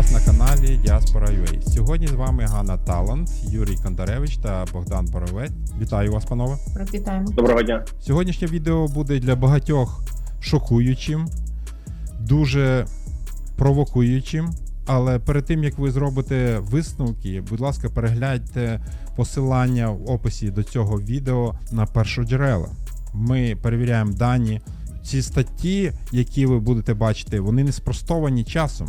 вас на каналі Діаспора UA. Сьогодні з вами Ганна Талант, Юрій Кондаревич та Богдан Боровець. Вітаю вас, панове. Привітаємо. Доброго дня. Сьогоднішнє відео буде для багатьох шокуючим, дуже провокуючим. Але перед тим як ви зробите висновки, будь ласка, перегляньте посилання в описі до цього відео на першоджерела. Ми перевіряємо дані. Ці статті, які ви будете бачити, вони не спростовані часом.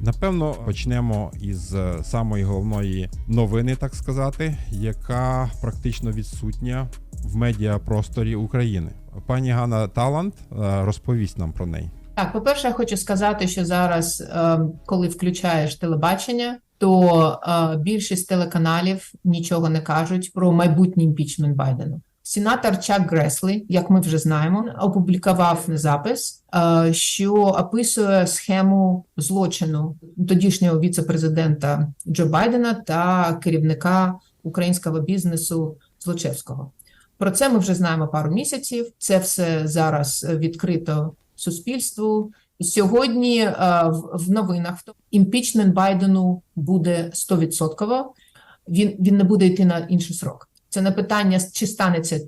Напевно, почнемо із е, самої головної новини, так сказати, яка практично відсутня в медіапросторі України. Пані Ганна Талант е, розповість нам про неї. Так, по-перше, я хочу сказати, що зараз, е, коли включаєш телебачення, то більшість телеканалів нічого не кажуть про майбутній імпічмент Байдена. Сенатор Чак Греслі, як ми вже знаємо, опублікував запис, е, що описує схему злочину тодішнього віце-президента Джо Байдена та керівника українського бізнесу Злочевського. Про це ми вже знаємо пару місяців. Це все зараз відкрито суспільству. Сьогодні е, в, новинах імпічмент Байдену буде 100%. Він, він не буде йти на інший срок. Це не питання, чи станеться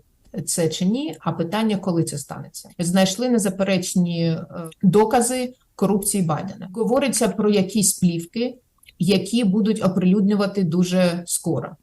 це чи ні, а питання, коли це станеться. Знайшли незаперечні е, докази корупції Байдена. Говориться про якісь плівки, які будуть оприлюднювати дуже скоро.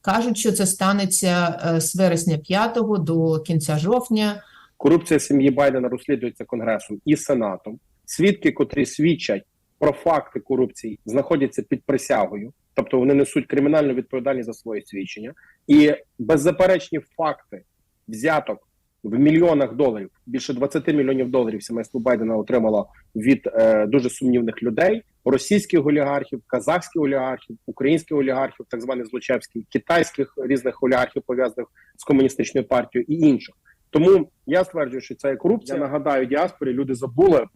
Кажуть, що це станеться е, з вересня 5 до кінця жовтня. Корупція сім'ї Байдена розслідується Конгресом і Сенатом. Свідки, котрі свідчать про факти корупції, знаходяться під присягою, тобто вони несуть кримінальну відповідальність за свої свідчення, і беззаперечні факти взяток в мільйонах доларів, більше 20 мільйонів доларів сімейство Байдена отримало від е, дуже сумнівних людей: російських олігархів, казахських олігархів, українських олігархів, так званих злочевських, китайських різних олігархів пов'язаних з комуністичною партією і інших. Тому я стверджую, що це є корупція. Я нагадаю діаспорі. Люди забули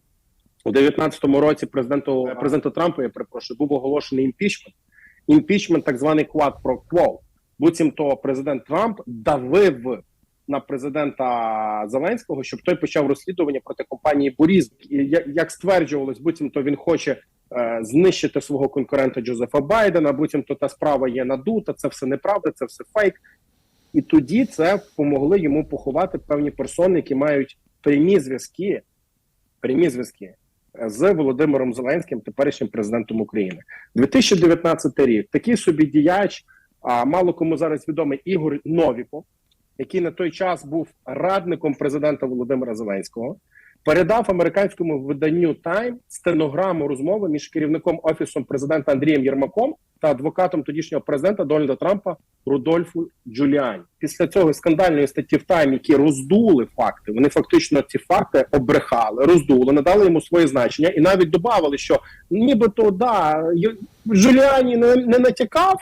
у 19-му році президенту президента Трампа. Я перепрошую, був оголошений імпічмент. Імпічмент, так званий квад про квол. Буцімто президент Трамп давив на президента Зеленського, щоб той почав розслідування проти компанії Боріз. І як стверджувалось, буцімто він хоче е, знищити свого конкурента Джозефа Байдена. Буцімто та справа є надута. Це все неправда, це все фейк. І тоді це помогли йому поховати певні персони, які мають прямі зв'язки, прямі зв'язки з Володимиром Зеленським, теперішнім президентом України. 2019 рік такий собі діяч, а мало кому зараз відомий Ігор Новіков, який на той час був радником президента Володимира Зеленського, передав американському виданню Time стенограму розмови між керівником офісом президента Андрієм Єрмаком та адвокатом тодішнього президента Дональда Трампа Рудольфу Джуліані. Після цього скандальної статті в Time, які роздули факти, вони фактично ці факти обрехали, роздули, надали йому своє значення і навіть додавали, що нібито да Джуліані не, не натякав,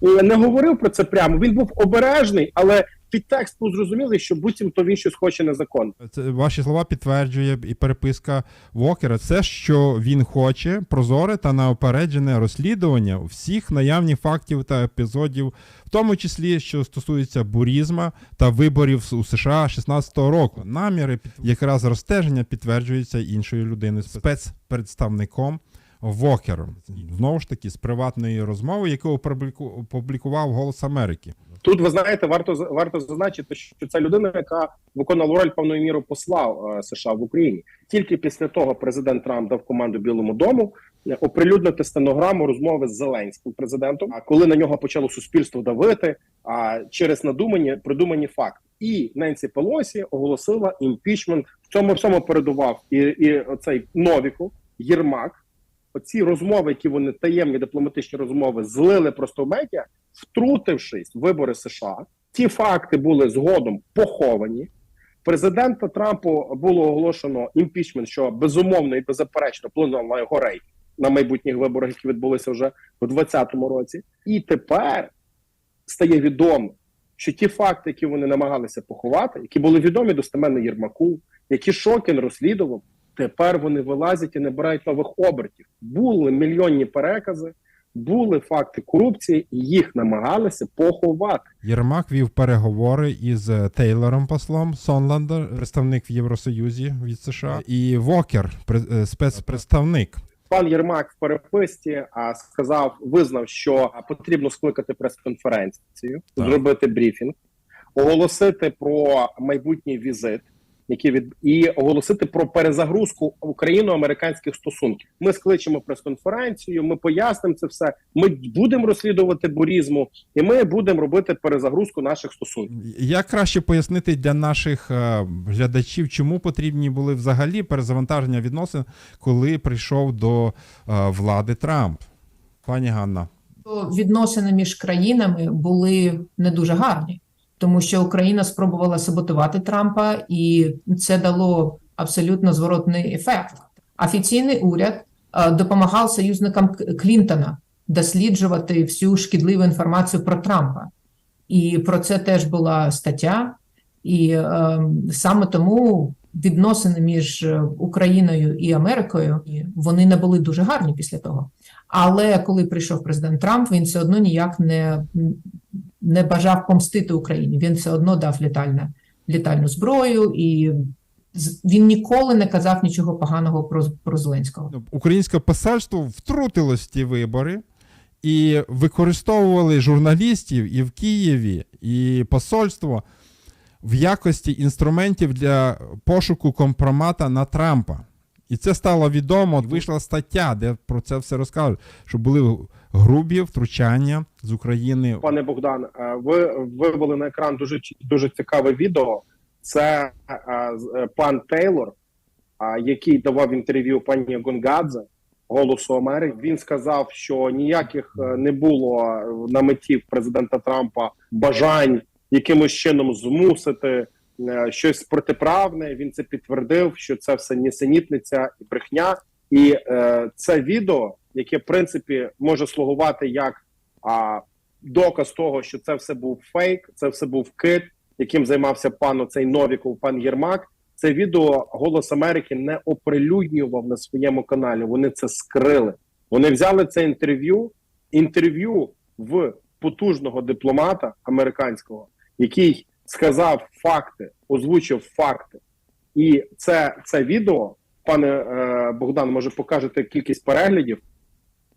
не говорив про це прямо. Він був обережний, але підтекст був зрозумілий, що буцімто він щось хоче незаконно. Це ваші слова підтверджує і переписка Вокера. Це що він хоче прозоре та неопереджене розслідування всіх наявних фактів та епізодів, в тому числі що стосується бурізма та виборів у США 16-го року. Наміри якраз розстеження підтверджуються іншою людиною, спецпредставником. Вокером знову ж таки з приватної розмови, яку опублікував Голос Америки. Тут ви знаєте, варто варто зазначити, що це людина, яка виконала роль певною мірою посла е, США в Україні. Тільки після того президент Трамп дав команду Білому дому оприлюднити стенограму розмови з Зеленським президентом. А коли на нього почало суспільство давити, а через надумані придумані факти, і Ненсі Пелосі оголосила імпічмент. В цьому всьому передував і, і оцей Новіков Єрмак. Оці розмови, які вони таємні дипломатичні розмови, злили просто в медіа, втрутившись в вибори США. Ті факти були згодом поховані. Президента Трампу було оголошено імпічмент, що безумовно і беззаперечно вплинуло на його рейтинг на майбутніх виборах, які відбулися вже у 2020 році. І тепер стає відомо, що ті факти, які вони намагалися поховати, які були відомі достеменно Єрмаку, які Шокін розслідував. Тепер вони вилазять і набирають нових обертів. Були мільйонні перекази, були факти корупції, і їх намагалися поховати. Єрмак вів переговори із Тейлором послом Сонландер, представник в Євросоюзі від США, і Вокер, спецпредставник. Пан Єрмак в переписці а, сказав, визнав, що потрібно скликати прес-конференцію, зробити брифінг, оголосити про майбутній візит, який від і оголосити про перезагрузку україно-американських стосунків. Ми скличемо прес-конференцію, ми пояснимо це все. Ми будемо розслідувати бурізму, і ми будемо робити перезагрузку наших стосунків. Як краще пояснити для наших е, глядачів, чому потрібні були взагалі перезавантаження відносин, коли прийшов до е, влади Трамп? Пані Ганна. То відносини між країнами були не дуже гарні, тому що Україна спробувала саботувати Трампа, і це дало абсолютно зворотний ефект. Офіційний уряд е, допомагав союзникам Клінтона досліджувати всю шкідливу інформацію про Трампа. І про це теж була стаття. І е, саме тому відносини між е, Україною і Америкою вони не були дуже гарні після того. Але коли прийшов президент Трамп, він все одно ніяк не, не бажав помстити Україні. Він все одно дав літальне, літальну зброю, і він ніколи не казав нічого поганого про, про Зеленського. Ну, Українське посольство втрутилось в ті вибори і використовували журналістів і в Києві, і посольство в якості інструментів для пошуку компромата на Трампа. І це стало відомо. Вийшла стаття, де про це все розкажуть, що були грубі втручання з України. Пане Богдан, е, ви вивели на екран дуже дуже цікаве відео. Це е, е, пан Тейлор, який давав інтерв'ю пані Гонгадзе, Голосу Америки. Він сказав, що ніяких не було на меті президента Трампа бажань якимось чином змусити щось протиправне. Він це підтвердив, що це все нісенітниця і брехня. І е, це відео, яке в принципі може слугувати як а, доказ того, що це все був фейк, це все був кит, яким займався пан оцей Новіков, пан Єрмак. Це відео Голос Америки не оприлюднював на своєму каналі. Вони це скрили. Вони взяли це інтерв'ю, інтерв'ю в потужного дипломата американського, який сказав факти, озвучив факти. І це, це відео, пане е, Богдан, може покажете кількість переглядів.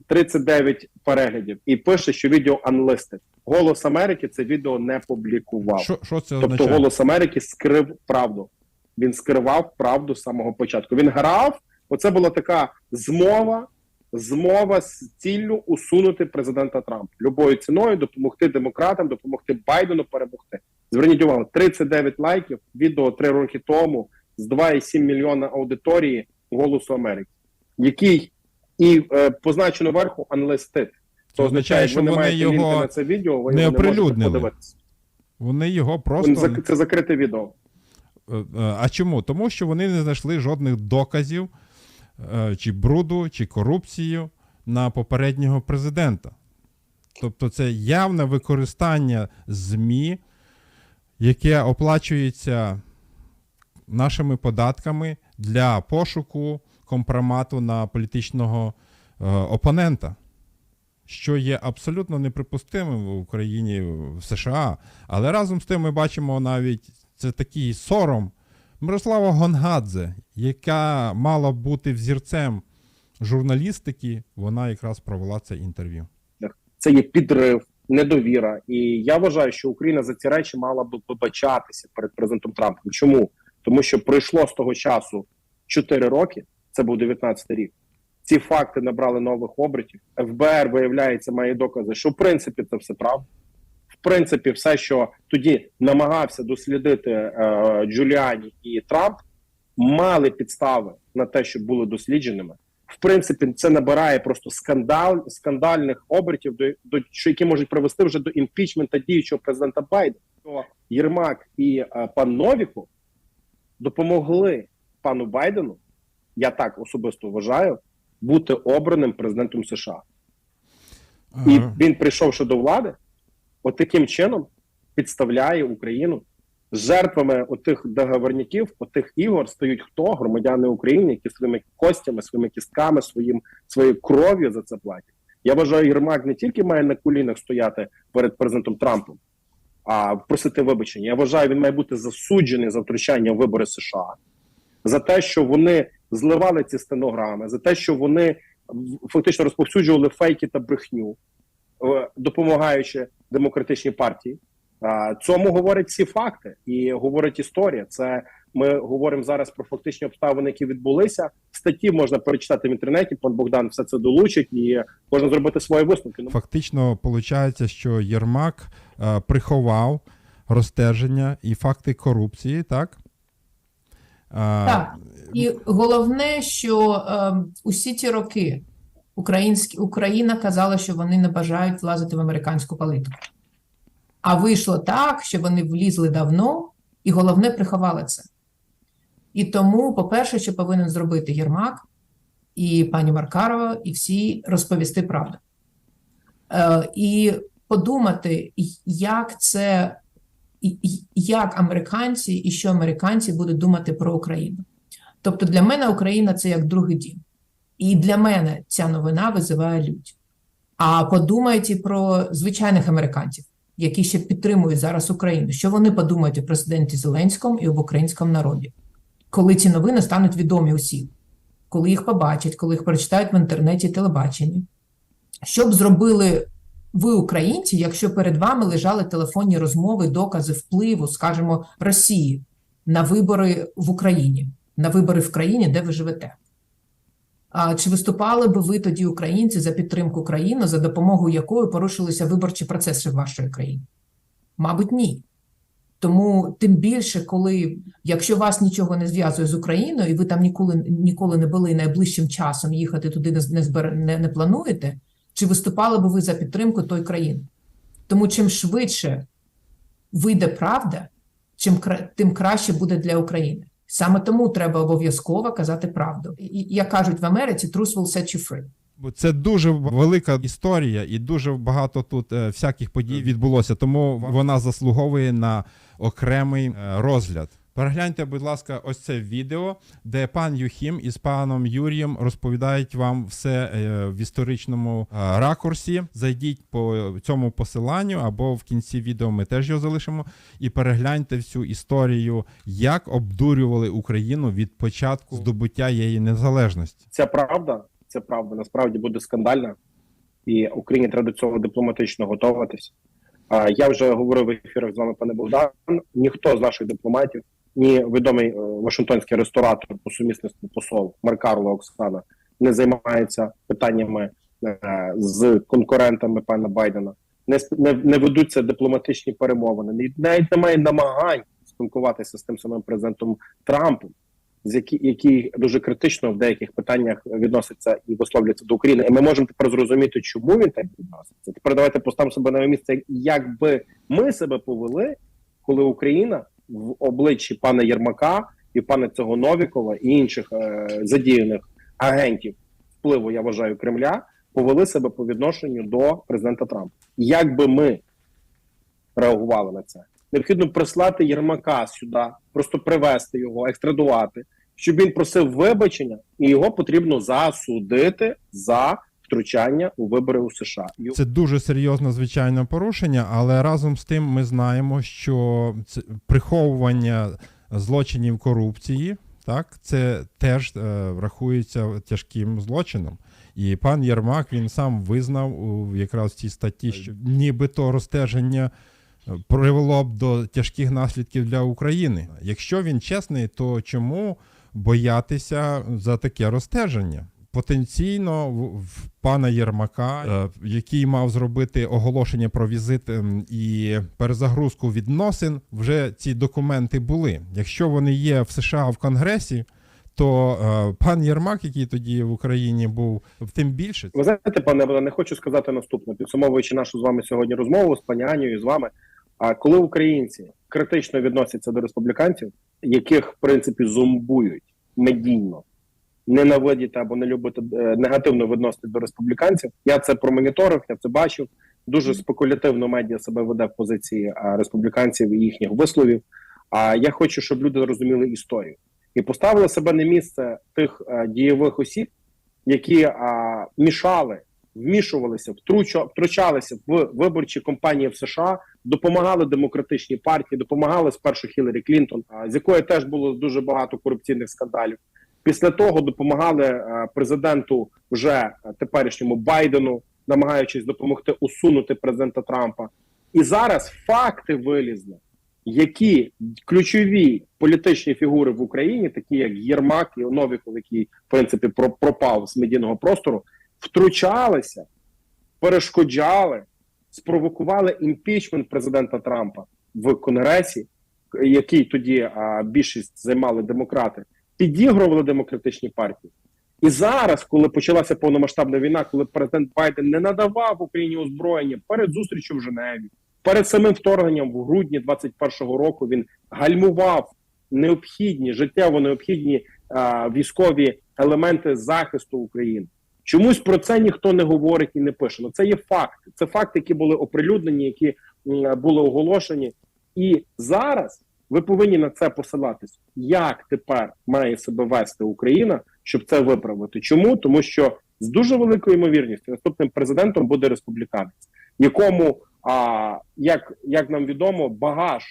39 переглядів і пише, що відео unlisted. Голос Америки це відео не публікував. Що, що це Тобто? Голос Америки скрив правду. Він скривав правду з самого початку. Він грав. Оце була така змова, змова з ціллю усунути президента Трампа любою ціною, допомогти демократам, допомогти Байдену перемогти. Зверніть увагу, 39 лайків. Відео три роки тому з 2,7 мільйона аудиторії голосу Америки, який і е, позначено вверху unlisted. Це означає, що не вони маєте його на це відео, ви не його не оприлюднили. подивитися. Вони його просто. зак- Це закрите відео. Е, е, А чому? Тому що вони не знайшли жодних доказів е, чи бруду, чи корупцію на попереднього президента. Тобто це явне використання ЗМІ, яке оплачується нашими податками для пошуку компромату на політичного е, опонента. Що є абсолютно неприпустимим в Україні в США. Але разом з тим ми бачимо навіть це такий сором Мирослава Гонгадзе, яка мала бути взірцем журналістики, вона якраз провела це інтерв'ю. це є підрив, недовіра. І я вважаю, що Україна за ці речі мала би вибачатися перед президентом Трампом. Чому? Тому що пройшло з того часу 4 роки, це був 19 рік. Ці факти набрали нових обертів. ФБР, виявляється, має докази, що в принципі це все правда. В принципі, все, що тоді намагався дослідити е, Джуліані і Трамп, мали підстави на те, щоб були дослідженими. В принципі, це набирає просто скандал скандальних обертів, до, до що які можуть привести вже до імпічмента діючого президента Байдена. То Єрмак і е, пан Новіку допомогли пану Байдену. Я так особисто вважаю, бути обраним президентом США. І він, прийшовши до влади, от таким чином підставляє Україну жертвами отих договорників, отих ігор стають хто? Громадяни України, які своїми костями, своїми кістками, своїм своєю кров'ю за це платять. Я вважаю, Єрмак не тільки має на колінах стояти перед президентом Трампом, а просити вибачення. Я вважаю, він має бути засуджений за втручання в вибори США, за те, що вони зливали ці стенограми, за те, що вони фактично розповсюджували фейки та брехню, е, допомагаючи демократичній партії. Цьому говорять всі факти і говорить історія. Це ми говоримо зараз про фактичні обставини, які відбулися. Статті можна перечитати в інтернеті. Пан Богдан все це долучить, і можна зробити свої висновки. Ну Фактично, виходить, що Єрмак е, приховав розстеження і факти корупції, так? Так. І головне, що е, усі ті роки українські, Україна казала, що вони не бажають влазити в американську політику. А вийшло так, що вони влізли давно, і головне приховали це. І тому, по-перше, що повинен зробити Єрмак і пані Маркарова, і всі розповісти правду. Е, і подумати, як це, як американці і що американці будуть думати про Україну. Тобто для мене Україна це як другий дім. І для мене ця новина визиває лють. А подумайте про звичайних американців, які ще підтримують зараз Україну. Що вони подумають у президенті Зеленському і об українському народі, коли ці новини стануть відомі усім, коли їх побачать, коли їх прочитають в інтернеті, телебаченні. Що б зробили ви, українці, якщо перед вами лежали телефонні розмови, докази впливу, скажімо, Росії на вибори в Україні, на вибори в країні, де ви живете? А чи виступали би ви тоді, українці, за підтримку країни, за допомогою якої порушилися виборчі процеси в вашої країні? Мабуть, ні. Тому тим більше, коли якщо вас нічого не зв'язує з Україною, і ви там ніколи ніколи не були найближчим часом їхати туди не, не, не плануєте, чи виступали би ви за підтримку той країни? Тому чим швидше вийде правда, чим тим краще буде для України. Саме тому треба обов'язково казати правду. І, і- як кажуть в Америці, truth will set you free. Бо Це дуже велика історія, і дуже багато тут е, всяких подій відбулося, тому вона заслуговує на окремий е, розгляд. Перегляньте, будь ласка, ось це відео, де пан Юхім із паном Юрієм розповідають вам все е, в історичному е, ракурсі. Зайдіть по цьому посиланню або в кінці відео ми теж його залишимо. І перегляньте всю історію, як обдурювали Україну від початку здобуття її незалежності. ця правда, ця правда насправді буде скандальна, і Україні треба до цього дипломатично готуватись. А я вже говорив в ефірах з вами, пане Богдан. Ніхто з наших дипломатів, ні відомий е, вашингтонський ресторатор по сумісництву посол Маркарло Оксана не займається питаннями е, з конкурентами пана Байдена. Не, не, не ведуться дипломатичні перемовини. Ні- Навіть немає намагань спілкуватися з тим самим президентом Трампом з які, які дуже критично в деяких питаннях відноситься і висловлюється до України. І ми можемо тепер зрозуміти, чому він так відноситься. Тепер давайте поставимо себе на місце, як би ми себе повели, коли Україна в обличчі пана Єрмака і пана цього Новікова і інших е, задіяних агентів впливу, я вважаю, Кремля, повели себе по відношенню до президента Трампа. Як би ми реагували на це? Необхідно прислати Єрмака сюди, просто привезти його, екстрадувати, щоб він просив вибачення, і його потрібно засудити за втручання у вибори у США. Це дуже серйозне звичайно порушення, але разом з тим ми знаємо, що це приховування злочинів корупції, так, це теж е, рахується тяжким злочином. І пан Єрмак він сам визнав у якраз цій статті, що нібито розстеження е, привело б до тяжких наслідків для України. Якщо він чесний, то чому боятися за таке розстеження? Потенційно в- в пана Єрмака, е, який мав зробити оголошення про візит ем, і перезагрузку відносин, вже ці документи були. Якщо вони є в США в Конгресі, то е, пан Єрмак, який тоді в Україні був, тим більше Ви знаєте, пане Богдане, хочу сказати наступне, підсумовуючи нашу з вами сьогодні розмову з пані Анією, з вами. А коли українці критично відносяться до республіканців, яких в принципі зомбують медійно, ненавидіти або не любити е, негативно відносити до республіканців, я це промоніторив, я це бачив. Дуже спекулятивно медіа себе веде в позиції республіканців і їхніх висловів. А я хочу, щоб люди розуміли історію і поставили себе на місце тих е, дієвих осіб, які а, мішали, вмішувалися, втруча, втручалися в виборчі кампанії в США, допомагали демократичній партії, допомагали спершу Хіларі Клінтон, з якої теж було дуже багато корупційних скандалів. Після того допомагали е, президенту вже теперішньому Байдену, намагаючись допомогти усунути президента Трампа. І зараз факти вилізли, які ключові політичні фігури в Україні, такі як Єрмак і Новіков, який в принципі про- пропав з медійного простору, втручалися, перешкоджали, спровокували імпічмент президента Трампа в Конгресі, який тоді а, більшість займали демократи, підігрували демократичні партії. І зараз, коли почалася повномасштабна війна, коли президент Байден не надавав Україні озброєння перед зустрічю в Женеві, перед самим вторгненням в грудні 21-го року він гальмував необхідні життєво необхідні а, військові елементи захисту України. Чомусь про це ніхто не говорить і не пише. Ну це є факти. Це факти, які були оприлюднені, які були оголошені. І зараз ви повинні на це посилатись. Як тепер має себе вести Україна, щоб це виправити? Чому? Тому що з дуже великою ймовірністю наступним президентом буде республіканець, якому, а, як, як нам відомо, багаж,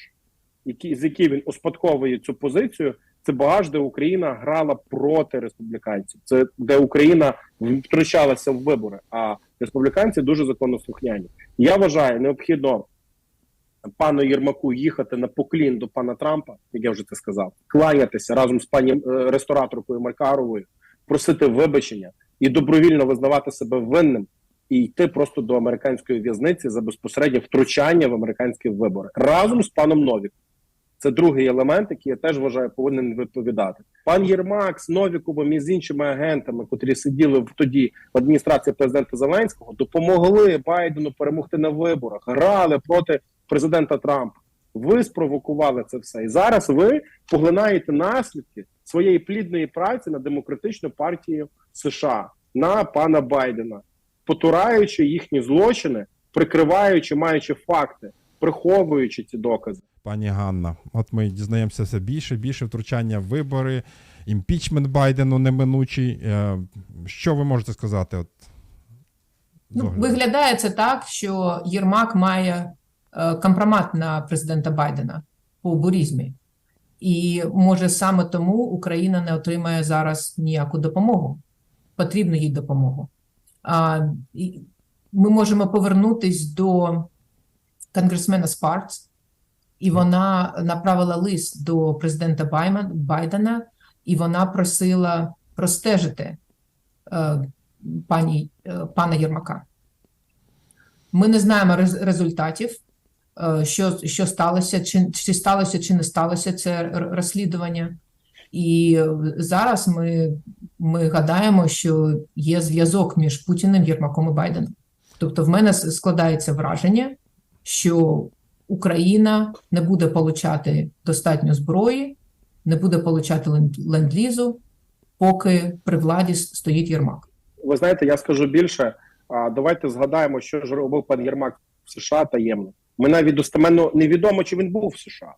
який, з який він успадковує цю позицію, це багаж, де Україна грала проти республіканців. Це де Україна втручалася в вибори, а республіканці дуже законослухняні. Я вважаю, необхідно пану Єрмаку їхати на поклін до пана Трампа, як я вже це сказав, кланятися разом з пані е, рестораторкою Маркаровою, просити вибачення і добровільно визнавати себе винним і йти просто до американської в'язниці за безпосереднє втручання в американські вибори разом з паном Новіком. Це другий елемент, який я теж вважаю повинен відповідати. Пан Єрмак з Новіковим і з іншими агентами, котрі сиділи в тоді в адміністрації президента Зеленського, допомогли Байдену перемогти на виборах, грали проти президента Трампа. Ви спровокували це все. І зараз ви поглинаєте наслідки своєї плідної праці на демократичну партію США, на пана Байдена, потураючи їхні злочини, прикриваючи, маючи факти, приховуючи ці докази. Пані Ганна, от ми дізнаємося все більше, більше втручання в вибори, імпічмент Байдену неминучий. Е, Що ви можете сказати? От, Ну, виглядає це так, що Єрмак має компромат на президента Байдена по бурізмі. І може саме тому Україна не отримає зараз ніяку допомогу. Потрібну їй допомогу. Ми можемо повернутись до конгресмена Спаркс, і вона направила лист до президента Байдена, і вона просила простежити е, пані, е, пана Єрмака. Ми не знаємо рез- результатів, е, що, що сталося, чи, чи сталося, чи не сталося це розслідування. І е, зараз ми, ми гадаємо, що є зв'язок між Путіним, Єрмаком і Байденом. Тобто, в мене складається враження, що Україна не буде получати достатньо зброї, не буде получати ленд- ленд-лізу, поки при владі стоїть Єрмак. Ви знаєте, я скажу більше. Давайте згадаємо, що ж робив пан Єрмак в США таємно. Ми навіть достеменно невідомо, чи він був в США.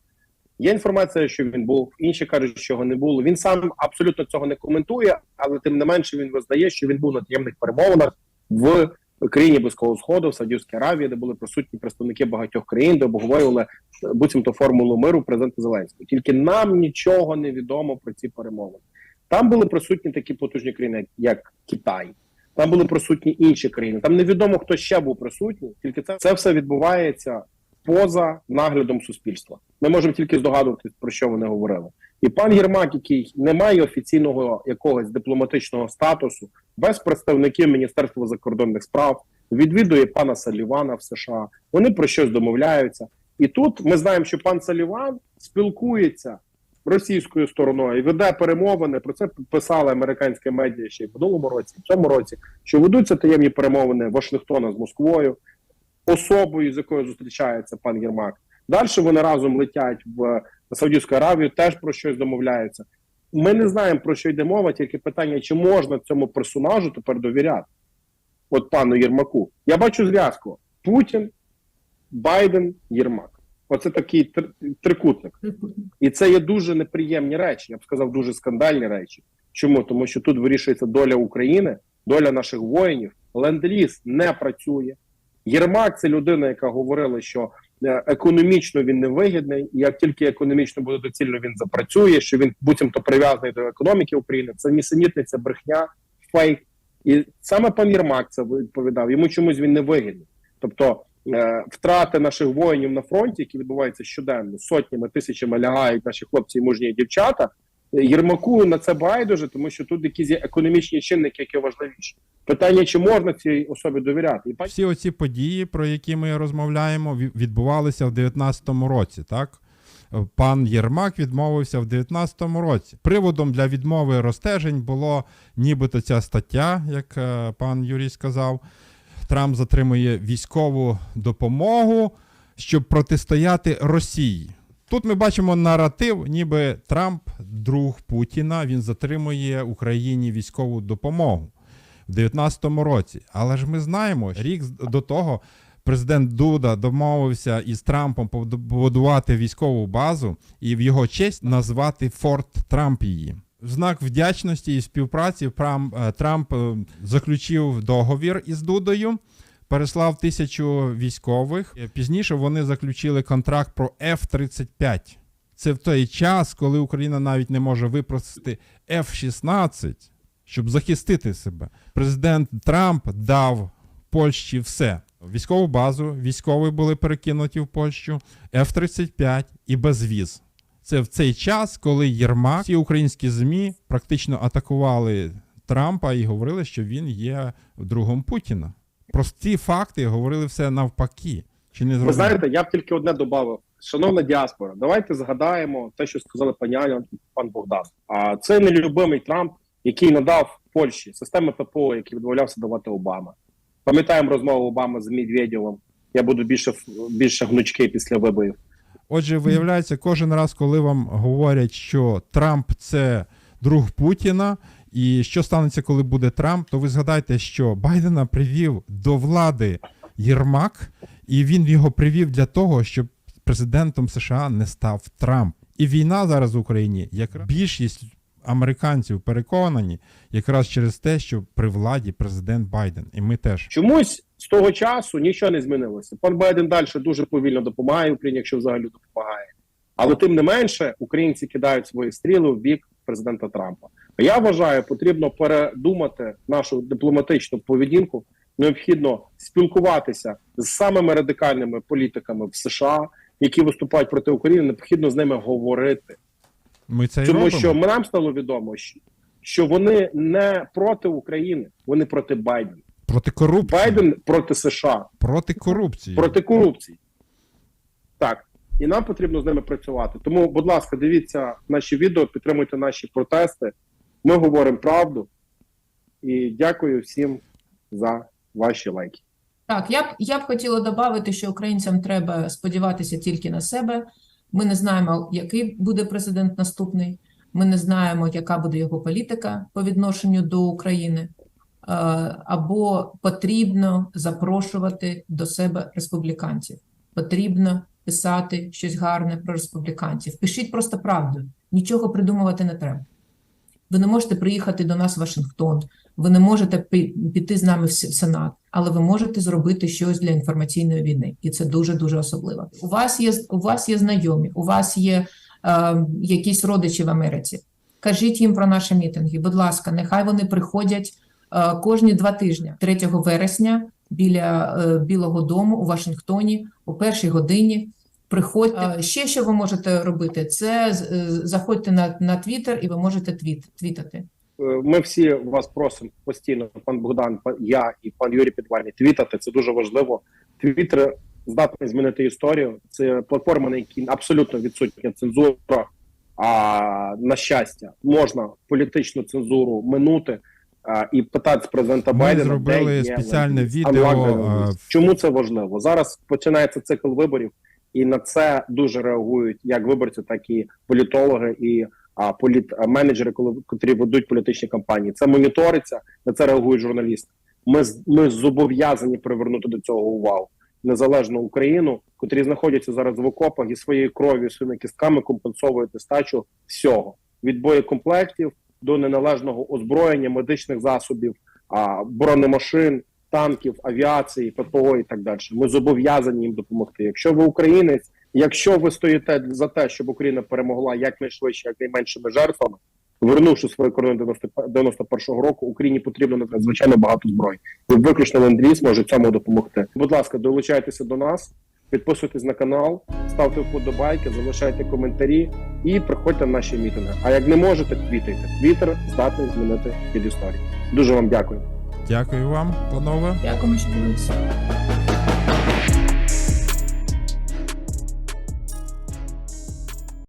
Є інформація, що він був, інші кажуть, що його не було. Він сам абсолютно цього не коментує, але тим не менше він визнає, що він був на таємних перемовинах в країні Близького Сходу, в Саудівській Аравії, де були присутні представники багатьох країн, де обговорювали е, буцімто формулу миру президента Зеленського. Тільки нам нічого не відомо про ці перемовини. Там були присутні такі потужні країни, як Китай. Там були присутні інші країни. Там невідомо хто ще був присутній. Тільки це, це все відбувається поза наглядом суспільства. Ми можемо тільки здогадуватися, про що вони говорили. І пан Єрмак, який не має офіційного якогось дипломатичного статусу, без представників Міністерства закордонних справ, відвідує пана Салівана в США. Вони про щось домовляються. І тут ми знаємо, що пан Саліван спілкується російською стороною веде перемовини. Про це писали американські медіа ще й в минулому році, в цьому році, що ведуться таємні перемовини Вашингтона з Москвою, особою, з якою зустрічається пан Єрмак. Далі вони разом летять в Саудівську Аравію, теж про щось домовляються. Ми не знаємо про що йде мова, тільки питання, чи можна цьому персонажу тепер довіряти, от пану Єрмаку. Я бачу зв'язку: Путін, Байден, Єрмак. Оце такий тр- трикутник. І це є дуже неприємні речі. Я б сказав, дуже скандальні речі. Чому? Тому що тут вирішується доля України, доля наших воїнів. Ленд-ліз не працює. Єрмак це людина, яка говорила, що е, економічно він не вигідний. І як тільки економічно буде доцільно, він запрацює, що він буцімто прив'язаний до економіки України. Це нісенітниця, брехня, фейк. І саме пан Єрмак це відповідав. Йому чомусь він не вигідний. Тобто втрати наших воїнів на фронті, які відбуваються щоденно, сотнями, тисячами лягають наші хлопці і мужні дівчата. Єрмаку на це байдуже, тому що тут якісь є економічні чинники, які важливіші. Питання, чи можна цій особі довіряти, і Всі оці події, про які ми розмовляємо, ві- відбувалися в 19-му році, так? Пан Єрмак відмовився в 19-му році. Приводом для відмови розстежень було нібито ця стаття, як е, пан Юрій сказав. Трамп затримує військову допомогу, щоб протистояти Росії. Тут ми бачимо наратив, ніби Трамп друг Путіна. Він затримує Україні військову допомогу в 19-му році. Але ж ми знаємо, рік з- до того президент Дуда домовився із Трампом побудувати військову базу і в його честь назвати Форт Трамп її. В знак вдячності і співпраці Прам- е, Трамп е, заключив договір із Дудою. Переслав тисячу військових. Е, Пізніше вони заключили контракт про F-35. Це в той час, коли Україна навіть не може випросити F-16, щоб захистити себе. Президент Трамп дав Польщі все: військову базу, військові були перекинуті в Польщу, F-35 і безвіз. Це в цей час, коли Єрмак, всі українські ЗМІ практично атакували Трампа і говорили, що він є другом Путіна. Прості факти говорили все навпаки. Чи не Ви знаєте, я б тільки одне додав. Шановна діаспора, давайте згадаємо те, що сказали пані Аня пан Богдан. А це нелюбимий Трамп, який надав Польщі системи ППО, які відмовлявся давати Обама. Пам'ятаємо розмову Обами з Медведєвим. Я буду більше більше гнучки після виборів. Отже, виявляється, кожен раз, коли вам говорять, що Трамп це друг Путіна, і що станеться, коли буде Трамп, то ви згадайте, що Байдена привів до влади Єрмак, і він його привів для того, щоб президентом США не став Трамп. І війна зараз в Україні, як більшість американців переконані, якраз через те, що при владі президент Байден, і ми теж. Чомусь з того часу нічого не змінилося. Пан Байден далі дуже повільно допомагає Україні, якщо взагалі допомагає. Але тим не менше, українці кидають свої стріли в бік президента Трампа. Я вважаю, потрібно передумати нашу дипломатичну поведінку. Необхідно спілкуватися з самими радикальними політиками в США, які виступають проти України. Необхідно з ними говорити. Ми це Тому робимо. що нам стало відомо, що- вони не проти України, вони проти Байдена. Проти корупції. Байден проти США, проти корупції. проти корупції. Так. І нам потрібно з ними працювати. Тому, будь ласка, дивіться наші відео, підтримуйте наші протести. Ми говоримо правду. І дякую всім за ваші лайки. Так, я б я б хотіла додати, що українцям треба сподіватися тільки на себе. Ми не знаємо, який буде президент наступний. Ми не знаємо, яка буде його політика по відношенню до України. Е, Або потрібно запрошувати до себе республіканців. Потрібно писати щось гарне про республіканців. Пишіть просто правду. Нічого придумувати не треба. Ви не можете приїхати до нас в Вашингтон, ви не можете пі- піти з нами в Сенат, але ви можете зробити щось для інформаційної війни, і це дуже дуже особливо. У вас є у вас є знайомі, у вас є е, якісь родичі в Америці. Кажіть їм про наші мітинги. Будь ласка, нехай вони приходять кожні два тижні, 3 вересня, біля е, Білого Дому у Вашингтоні о першій годині. Приходьте. Е, Ще що ви можете робити? Це з- е, заходьте на, на Твіттер і ви можете твіт, твітати. Е, Ми всі вас просимо постійно, пан Богдан, я і пан Юрій Підвальний, твітати. Це дуже важливо. Твіттер здатний змінити історію. Це платформа, на якій абсолютно відсутня цензура. А на щастя, можна політичну цензуру минути а, і питати з президента Ми Байдена. зробили де є спеціальне лобіст, відео, а. Чому це важливо? Зараз починається цикл виборів, і на це дуже реагують як виборці, так і політологи і а, політ менеджери, коли котрі ведуть політичні кампанії. Це моніториться, на це реагують журналісти. Ми ми зобов'язані привернути до цього увагу незалежну Україну, котрі знаходяться зараз в окопах і своєю кров'ю, своїми кістками компенсовують нестачу всього від боєкомплектів до неналежного озброєння, медичних засобів, бронемашин. танків, авіації, ППО і так далі. Ми зобов'язані їм допомогти. Якщо ви українець, якщо ви стоїте за те, щоб Україна перемогла якнайшвидше, якнайменшими жертвами, вернувши свої кордони 90 91-го року, Україні потрібно надзвичайно багато зброї. І виключно ленд-ліз може цьому допомогти. Будь ласка, долучайтеся до нас, підписуйтесь на канал, ставте вподобайки, залишайте коментарі і приходьте на наші мітинги. А як не можете, твітайте. Твіттер здатний змінити під історії. Дуже вам дякую. Дякую вам, панове. Дякую, що дивилися.